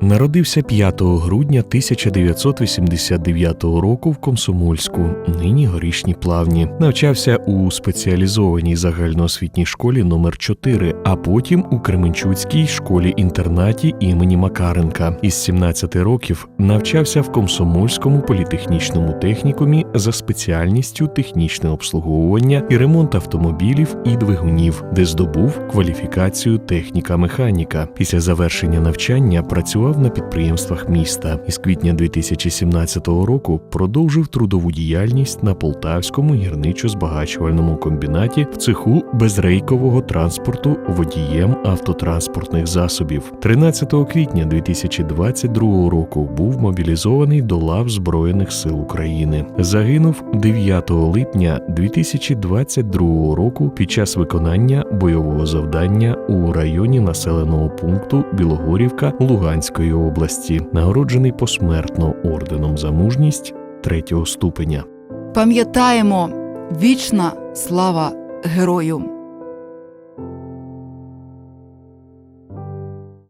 народився 5 грудня 1989 року в Комсомольську, нині горішні плавні. Навчався у спеціалізованій загальноосвітній школі номер 4 а потім у Кременчуцькій школі-інтернаті імені Макаренка. Із 17 років навчався в Комсомольському політехнічному технікумі за спеціальністю технічне обслуговування і ремонт автомобілів і двигунів, де здобув кваліфікацію техніка-механіка. Після завершення навчання працював на підприємствах міста. Із квітня 2017 року продовжив трудову діяльність на Полтавському гірничо-збагачувальному комбінаті в цеху безрейкового транспорту водієм автотранспортних засобів. 13 квітня 2022 року був мобілізований до лав Збройних сил України. Загинув 9 липня 2022 року під час виконання бойового завдання у районі населеного пункту Білогорівка Луганської області, нагороджений посмертно орденом за мужність третього ступеня. Пам'ятаємо вічна слава герою.